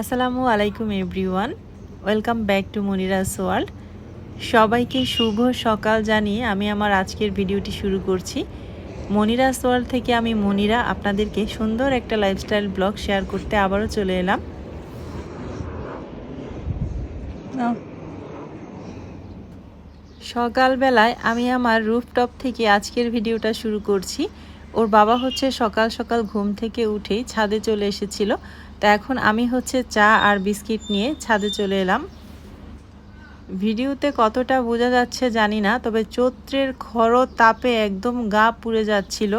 আসসালামু আলাইকুম everyone. Welcome back to Monira's world. সবাইকে শুভ সকাল জানিয়ে আমি আমার আজকের ভিডিওটি শুরু করছি। মনিরাস ওয়ার্ল্ড থেকে আমি মনিরা আপনাদেরকে সুন্দর একটা লাইফস্টাইল ব্লগ শেয়ার করতে আবারও চলে এলাম। সকালবেলায় আমি আমার রুফটপ থেকে আজকের ভিডিওটা শুরু করছি। ওর বাবা হচ্ছে সকাল সকাল ঘুম থেকে উঠেই ছাদে চলে এসেছিল। তা এখন আমি হচ্ছে চা আর বিস্কিট নিয়ে ছাদে চলে এলাম। ভিডিওতে কতটা বোঝা যাচ্ছে জানি না, তবে চৈত্রের খর তাপে একদম গা পুড়ে যাচ্ছিল।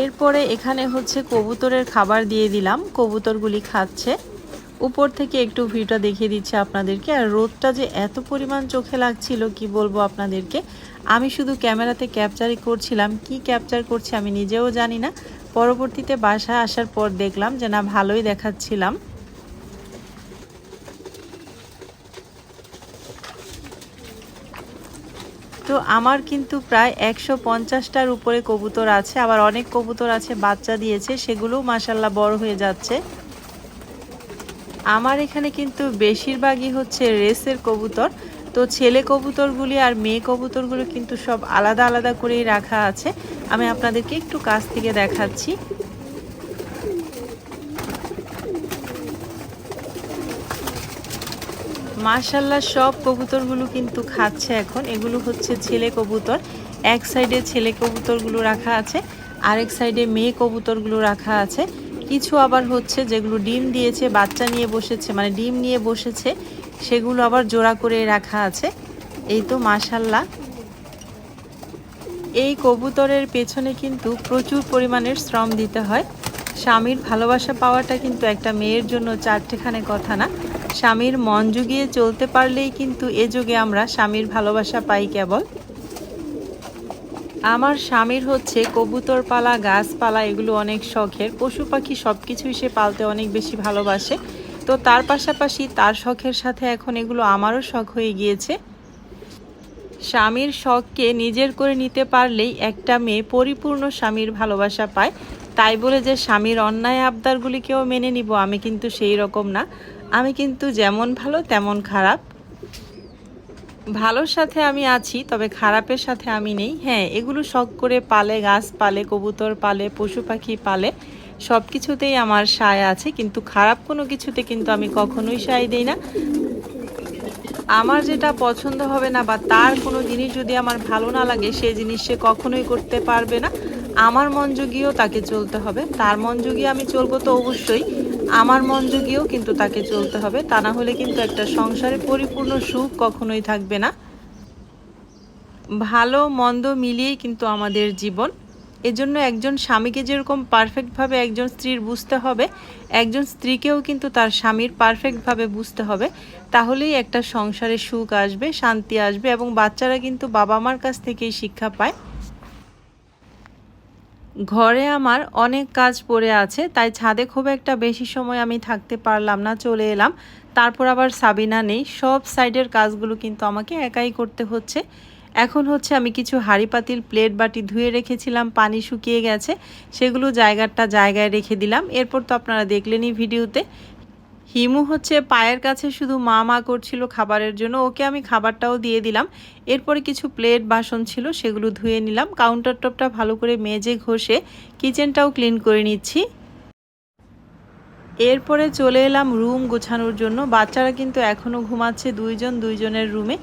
এরপরে এখানে হচ্ছে কবুতরের খাবার দিয়ে দিলাম, কবুতরগুলি খাচ্ছে। উপর থেকে একটু ভিউটা দেখিয়ে দিচ্ছে আপনাদেরকে। আর রোদটা যে এত পরিমাণ চোখে লাগছিল, কি বলব আপনাদেরকে? আমি শুধু ক্যামেরাতে ক্যাপচারই করছিলাম। কি ক্যাপচার করছি আমি নিজেও জানি না। পরবর্তীতে বাসায় আসার পর দেখলাম যে না, ভালোই দেখাচ্ছিলাম। তো আমার কিন্তু প্রায় একশো পঞ্চাশটার উপরে কবুতর আছে। আবার অনেক কবুতর আছে, বাচ্চা দিয়েছে। সেগুলোও মাসাল্লাহ বড় হয়ে যাচ্ছে। আমার এখানে কিন্তু বেশিরভাগই হচ্ছে রেসের কবুতর। তো ছেলে কবুতরগুলি আর মেয়ে কবুতরগুলো কিন্তু সব আলাদা আলাদা করেই রাখা আছে। আমি আপনাদেরকে একটু কাছ থেকে দেখাচ্ছি। মাশাল্লাহ সব কবুতরগুলো কিন্তু খাচ্ছে এখন। এগুলো হচ্ছে ছেলে কবুতর। এক সাইডে ছেলে কবুতরগুলো রাখা আছে, আরেক সাইডে মেয়ে কবুতরগুলো রাখা আছে। কিছু আবার হচ্ছে যেগুলো ডিম দিয়েছে, বাচ্চা নিয়ে বসেছে মানে ডিম নিয়ে বসেছে, সেগুলো আবার জোড়া করে রাখা আছে। এই তো মাশাল্লাহ। এই কবুতরের পেছনে কিন্তু প্রচুর পরিমাণের শ্রম দিতে হয়। স্বামীর ভালোবাসা পাওয়াটা কিন্তু একটা মেয়ের জন্য চারটেখানে কথা না। স্বামীর মন জুগিয়ে চলতে পারলেই কিন্তু এ যুগে আমরা স্বামীর ভালোবাসা পাই কেবল। আমার স্বামীর হচ্ছে কবুতর পালা গাছপালা, এগুলো অনেক শখের। পশু পাখি সব কিছুই সে পালতে অনেক বেশি ভালোবাসে। তো তার পাশাপাশি তার শখের সাথে এখন এগুলো আমারও শখ হয়ে গিয়েছে। স্বামীর শখকে নিজের করে নিতে পারলেই একটা মেয়ে পরিপূর্ণ স্বামীর ভালোবাসা পায়। তাই বলে যে স্বামীর অন্যায় আবদারগুলিকেও মেনে নিব, আমি কিন্তু সেই রকম না। আমি কিন্তু যেমন ভালো তেমন খারাপ। ভালোর সাথে আমি আছি, তবে খারাপের সাথে আমি নেই। হ্যাঁ এগুলো শখ করে পালে, গাছ পালে, কবুতর পালে, পশু পাখি পালে সব কিছুতেই আমার সায় আছে, কিন্তু খারাপ কোনো কিছুতে কিন্তু আমি কখনোই সায় দিই না। আমার যেটা পছন্দ হবে না বা তার কোনো জিনিস যদি আমার ভালো না লাগে, সে জিনিস সে কখনোই করতে পারবে না। আমার মন তাকে চলতে হবে। তার মন আমি চলবো তো অবশ্যই। আমার মন জুগিয়েও কিন্তু তাকে চলতে হবে। তা না হলে কিন্তু একটা সংসারে পরিপূর্ণ সুখ কখনোই থাকবে না। ভালো, মন্দ মিলিয়েই কিন্তু আমাদের জীবন। এজন্য একজন স্বামীকে যেরকম পারফেক্টভাবে একজন স্ত্রীর বুঝতে হবে, একজন স্ত্রীকেও কিন্তু তার স্বামীর পারফেক্টভাবে বুঝতে হবে। তাহলেই একটা সংসারে সুখ আসবে, শান্তি আসবে এবং বাচ্চারা কিন্তু বাবা মার কাছ থেকেই শিক্ষা পায়। ঘরে আমার অনেক কাজ পড়ে আছে, তাই ছাদে খুব একটা বেশি সময় আমি থাকতে পারলাম না, চলে এলাম। তারপর আবার সাবিনা নেই, সব সাইডের কাজগুলো কিন্তু আমাকে একাই করতে হচ্ছে। এখন হচ্ছে আমি কিছু হাঁড়ি পাতিল, প্লেট বাটি ধুয়ে রেখেছিলাম, পানি শুকিয়ে গেছে, সেগুলো জায়গাটা জায়গায় রেখে দিলাম। এরপর তো আপনারা দেখলেনই ভিডিওতে হিমু হচ্ছে পায়ের কাছে শুধু মা মা করছিল খাবারের জন্য, ওকে আমি খাবারটাও দিয়ে দিলাম। এরপরে কিছু প্লেট বাসন ছিল, সেগুলো ধুয়ে নিলাম। কাউন্টার টপটা ভালো করে মেজে ঘষে কিচেনটাও ক্লিন করে নিচ্ছি। এরপরে চলে এলাম রুম গোছানোর জন্য। বাচ্চারা কিন্তু এখনও ঘুমাচ্ছে দুইজন দুইজনের রুমে।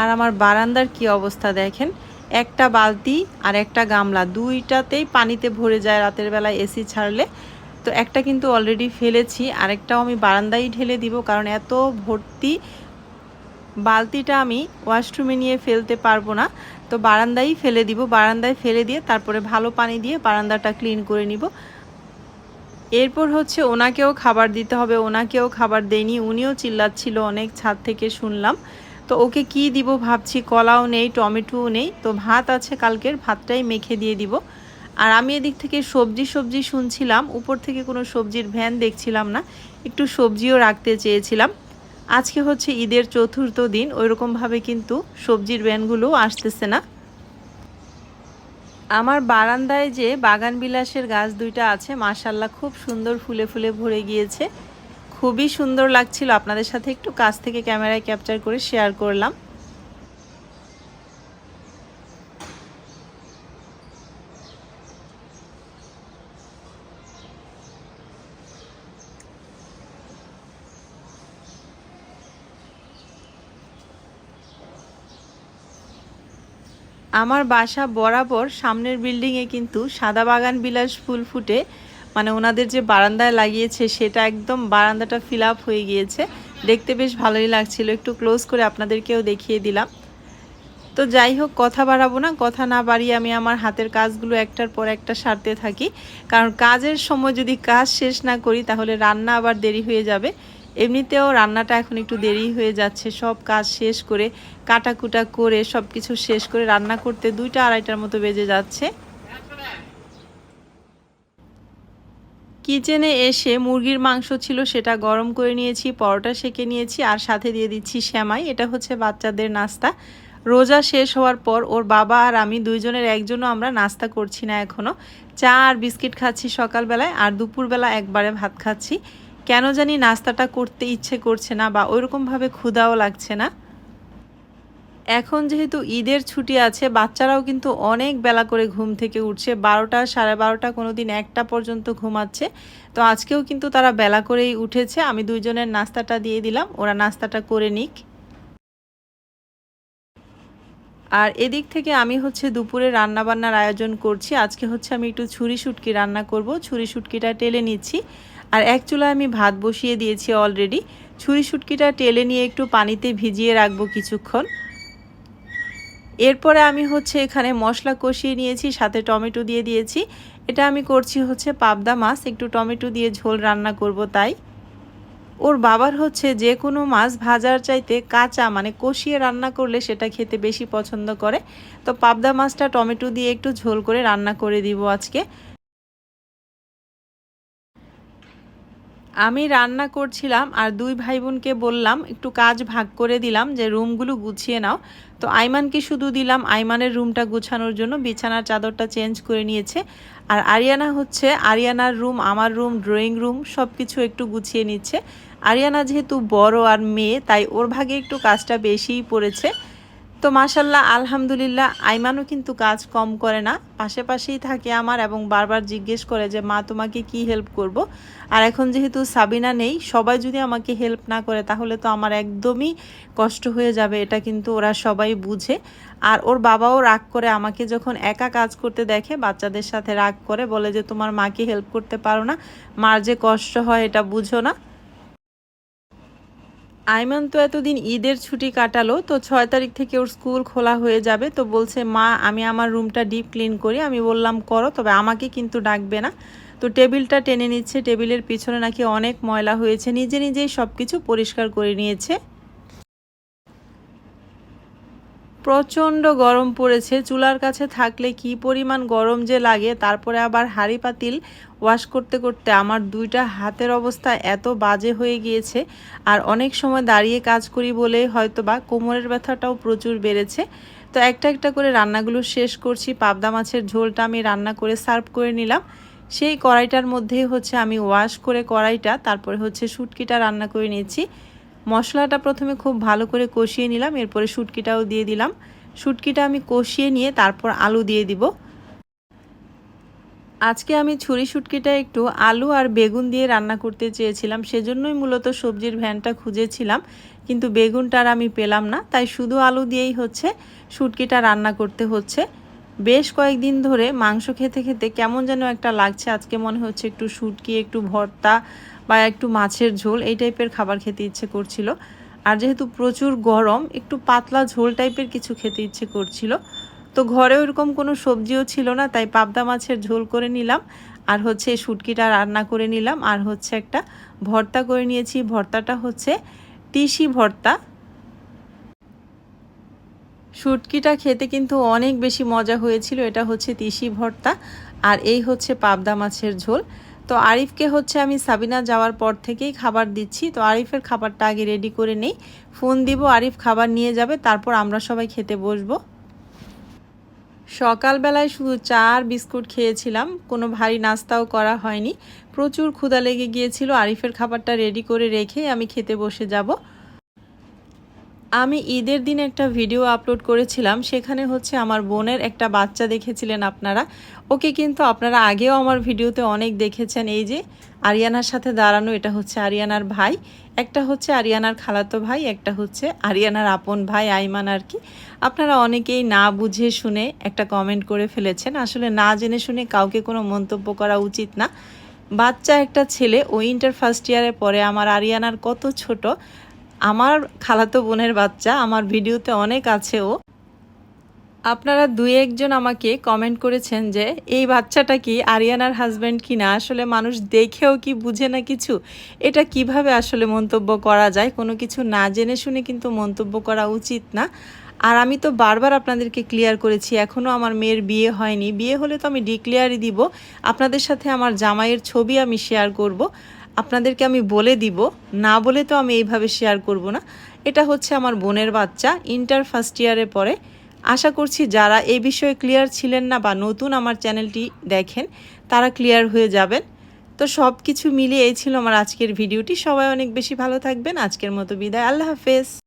আর আমার বারান্দার কি অবস্থা দেখেন? একটা বালতি আর একটা গামলা। দুইটাতেই পানিতে ভরে যায় রাতের বেলায় এসি ছাড়লে। তো একটা কিন্তু অলরেডি ফেলেছি, আরেকটাও আমি বারান্দায় ঢেলে দিব কারণ এত ভর্তি বালতিটা আমি ওয়াশরুমে নিয়ে ফেলতে পারব না। তো বারান্দায় ফেলে দিব, বারান্দায় ফেলে দিয়ে তারপরে ভালো পানি দিয়ে বারান্দাটা ক্লিন করে নিব। এরপর হচ্ছে ওনাকেও খাবার দিতে হবে, ওনাকেও খাবার দেয়নি উনিও চিল্লাচ্ছিল অনেক ছাদ থেকে শুনলাম। তো ওকে কি দিব ভাবছি, কলাও নেই, টমেটোও নেই, তো ভাত আছে কালকের, ভাতটাই মেখে দিয়ে দিব। আর আমি এদিক থেকে সবজি সবজি শুনছিলাম, উপর থেকে কোনো সবজির ভ্যান দেখছিলাম না, একটু সবজিও রাখতে চেয়েছিলাম। আজকে হচ্ছে ঈদের চতুর্থ দিন, ওইরকমভাবে কিন্তু সবজির ভ্যানগুলো আসতেছে না। আমার বারান্দায় যে বাগান বিলাসের গাছ দুইটা আছে মাশাল্লাহ খুব সুন্দর ফুলে ফুলে ভরে গিয়েছে। খুবই সুন্দর লাগছিল, আপনাদের সাথে একটু কাছ থেকে ক্যামেরায় ক্যাপচার করে শেয়ার করলাম। আমার বাসা বরাবর সামনের বিল্ডিংয়ে কিন্তু সাদা বাগান বিলাস ফুল ফুটে। মানে ওনাদের যে বারান্দায় লাগিয়েছে, সেটা একদম বারান্দাটা ফিল আপ হয়ে গিয়েছে। দেখতে বেশ ভালোই লাগছিল। একটু ক্লোজ করে আপনাদেরকেও দেখিয়ে দিলাম। তো যাই হোক, কথা বাড়াবো না। কথা না বাড়িয়ে আমি আমার হাতের কাজগুলো একটার পর একটা সারতে থাকি। কারণ কাজের সময় যদি কাজ শেষ না করি, তাহলে রান্না আবার দেরি হয়ে যাবে। এমনিতেও রান্নাটা এখন একটু দেরি হয়ে যাচ্ছে, সব কাজ শেষ করে কাটাকুটা করে সব কিছু শেষ করে রান্না করতে দুইটা আড়াইটার মতো বেজে যাচ্ছে। কিচেনে এসে মুরগির মাংস ছিল সেটা গরম করে নিয়েছি, পরোটা সেকে নিয়েছি আর সাথে দিয়ে দিচ্ছি শ্যামাই এটা হচ্ছে বাচ্চাদের নাস্তা। রোজা শেষ হওয়ার পর ওর বাবা আর আমি দুইজনের একজনও আমরা নাস্তা করছি না এখনও চা আর বিস্কিট খাচ্ছি সকালবেলায় আর দুপুরবেলা একবারে ভাত খাচ্ছি। কেন জানি নাস্তাটা করতে ইচ্ছে করছে না বা ওইরকমভাবে ক্ষুদাও লাগছে না। এখন যেহেতু ঈদের ছুটি আছে, বাচ্চারাও কিন্তু অনেক বেলা করে ঘুম থেকে উঠছে। বারোটা, সাড়ে বারোটা কোনো দিন একটা পর্যন্ত ঘুমাচ্ছে। তো আজকেও কিন্তু তারা বেলা করেই উঠেছে। আমি দুইজনের নাস্তাটা দিয়ে দিলাম। ওরা নাস্তাটা করে নিক। আর এদিক থেকে আমি হচ্ছে দুপুরে রান্নাবান্নার আয়োজন করছি। আজকে হচ্ছে আমি একটু ছুরি শুটকি রান্না করব। ছুরি শুটকিটা টেলে নিচ্ছি। আর এক চুলায় আমি ভাত বসিয়ে দিয়েছি অলরেডি ছুরি শুটকিটা টেলে নিয়ে একটু পানিতে ভিজিয়ে রাখব কিছুক্ষণ। এরপরে আমি হচ্ছে এখানে মশলা কষিয়ে নিয়েছি, সাথে টমেটো দিয়ে দিয়েছি। এটা আমি করছি হচ্ছে পাবদা মাছ, একটু টমেটো দিয়ে ঝোল রান্না করব তাই। ওর বাবার হচ্ছে যে কোনো মাছ ভাজার চাইতে কাঁচা মানে কষিয়ে রান্না করলে সেটা খেতে বেশি পছন্দ করে। তো পাবদা মাছটা টমেটো দিয়ে একটু ঝোল করে রান্না করে দিব আজকে। আমি রান্না করছিলাম আর দুই ভাই বোনকে বললাম, একটু কাজ ভাগ করে দিলাম যে রুমগুলো গুছিয়ে নাও। তো আইমানকে শুধু দিলাম, আইমানের রুমটা গুছানোর জন্য বিছানার চাদরটা চেঞ্জ করে নিয়েছে। আর আরিয়ানা হচ্ছে, আরিয়ানার রুম আমার রুম, ড্রয়িং রুম সব কিছু একটু গুছিয়ে নিচ্ছে। আরিয়ানা যেহেতু বড় আর মেয়ে, তাই ওর ভাগে একটু কাজটা বেশিই পড়েছে। তো মাসাল্লাহ আলহামদুলিল্লাহ, আইমানও কিন্তু কাজ কম করে না। পাশে পাশেই থাকে আমার এবং বারবার জিজ্ঞেস করে যে, মা, তোমাকে কি হেল্প করব। আর এখন যেহেতু সাবিনা নেই, সবাই যদি আমাকে হেল্প না করে, তাহলে তো আমার একদমই কষ্ট হয়ে যাবে, এটা কিন্তু ওরা সবাই বুঝে। আর ওর বাবাও রাগ করে, আমাকে যখন একা কাজ করতে দেখে, বাচ্চাদের সাথে রাগ করে, বলে যে, তোমার মাকে হেল্প করতে পারো না। মার যে কষ্ট হয়, এটা বুঝো না। আইমান তো এতদিন ঈদের ছুটি কাটালো, তো ছয় তারিখ থেকে ওর স্কুল খোলা হয়ে যাবে, তো বলছে, মা, আমি আমার রুমটা ডিপ ক্লিন করি। আমি বললাম, করো, তবে আমাকে কিন্তু ডাকবে না। তো টেবিলটা টেনে নিচ্ছে, টেবিলের পিছনে নাকি অনেক ময়লা হয়েছে, নিজে নিজেই সব কিছু পরিষ্কার করে নিয়েছে। প্রচণ্ড গরম পড়েছে। চুলার কাছে থাকলে কি পরিমাণ গরম যে লাগে, তারপরে আবার হাঁড়ি পাতিল ওয়াশ করতে করতে আমার দুইটা হাতের অবস্থা এত বাজে হয়ে গিয়েছে। আর অনেক সময় দাঁড়িয়ে কাজ করি বলে হয়তো বা কোমরের ব্যথাটাও প্রচুর বেড়েছে। তো একটা একটা করে রান্নাগুলো শেষ করছি। পাবদা মাছের ঝোলটা আমি রান্না করে সার্ভ করে নিলাম। সেই কড়াইটার মধ্যেই হচ্ছে আমি ওয়াশ করে কড়াইটা, তারপরে হচ্ছে শুটকিটা রান্না করে নিয়েছি। মশলাটা প্রথমে খুব ভালো করে কষিয়ে নিলাম, এরপরে শুটকিটাও দিয়ে দিলাম। শুটকিটা আমি কষিয়ে নিয়ে তারপর আলু দিয়ে দিব। আজকে আমি ছুরি শুটকিটা একটু আলু আর বেগুন দিয়ে রান্না করতে চেয়েছিলাম, সেজন্যই মূলত সবজির ভ্যানটা খুঁজেছিলাম, কিন্তু বেগুনটা আর আমি পেলাম না, তাই শুধু আলু দিয়েই হচ্ছে, শুটকিটা রান্না করতে হচ্ছে। বেশ কয়েকদিন ধরে মাংস খেতে খেতে কেমন যেন একটা লাগছে, আজকে মনে হচ্ছে একটু শুটকি, একটু ভর্তা বা একটু মাছের ঝোল, এই টাইপের খাবার খেতে ইচ্ছে করছিল। আর যেহেতু প্রচুর গরম, একটু পাতলা ঝোল টাইপের কিছু খেতে ইচ্ছে করছিল। তো ঘরে ওরকম কোনো সবজিও ছিল না, তাই পাবদা মাছের ঝোল করে নিলাম। আর হচ্ছে শুটকিটা রান্না করে নিলাম। আর হচ্ছে একটা ভর্তা করে নিয়েছি। ভর্তাটা হচ্ছে তিসি ভর্তা। শুটকিটা খেতে কিন্তু অনেক বেশি মজা হয়েছিল। এটা হচ্ছে তিসি ভর্তা। আর এই হচ্ছে পাবদা মাছের ঝোল। তো আরিফকে হচ্ছে আমি সাবিনা যাওয়ার পর থেকেই খাবার দিচ্ছি। তো আরিফের খাবারটা আগে রেডি করে নেই। ফোন দিব, আরিফ খাবার নিয়ে যাবে, তারপর আমরা সবাই খেতে বসবো। সকালবেলায় শুধু চা আর বিস্কুট খেয়েছিলাম, কোনো ভারী নাস্তাও করা হয়নি। প্রচুর ক্ষুধা লেগে গিয়েছিল, আরিফের খাবারটা রেডি করে রেখে আমি খেতে বসে যাব। আমি ঈদের দিন একটা ভিডিও আপলোড করেছিলাম, সেখানে হচ্ছে আমার বোনের একটা বাচ্চা দেখেছিলেন আপনারা। ওকে কিন্তু আপনারা আগেও আমার ভিডিওতে অনেক দেখেছেন, এই যে আরিয়ানার সাথে দাঁড়ানো, এটা হচ্ছে আরিয়ানার ভাই, একটা হচ্ছে আরিয়ানার খালাতো ভাই, একটা হচ্ছে আরিয়ানার আপন ভাই আইমান আর কি। আপনারা অনেকেই না বুঝে শুনে একটা কমেন্ট করে ফেলেছেন। আসলে না জেনে শুনে কাউকে কোনো মন্তব্য করা উচিত না। বাচ্চা একটা ছেলে ও ইন্টার ফার্স্ট ইয়ারে পরে আমার আরিয়ানার কত ছোট। আমার খালাতো বোনের বাচ্চা, আমার ভিডিওতে অনেক আছে ও। আপনারা দুই একজন আমাকে কমেন্ট করেছেন যে, এই বাচ্চাটা কি আরিয়ানার হাজব্যান্ড কি না আসলে মানুষ দেখেও কি বুঝে না কিছু? এটা কীভাবে আসলে মন্তব্য করা যায়? কোনো কিছু না জেনে শুনে কিন্তু মন্তব্য করা উচিত না। আর আমি তো বারবার আপনাদেরকে ক্লিয়ার করেছি এখনও আমার মেয়ের বিয়ে হয়নি। বিয়ে হলে তো আমি ডিক্লেয়ারই দিব। আপনাদের সাথে আমার জামাইয়ের ছবি আমি শেয়ার করব। আপনাদেরকে আমি বলে দিব, না বলে তো আমি এইভাবে শেয়ার করব না। এটা হচ্ছে আমার বোনের বাচ্চা ইন্টার ফার্স্ট ইয়ারে পরে আশা করছি যারা এই বিষয়ে ক্লিয়ার ছিলেন না বা নতুন আমার চ্যানেলটি দেখেন, তারা ক্লিয়ার হয়ে যাবেন। তো সব কিছু মিলিয়ে এই ছিল আমার আজকের ভিডিওটি। সবাই অনেক বেশি ভালো থাকবেন। আজকের মতো বিদায়। আল্লাহ হাফেজ।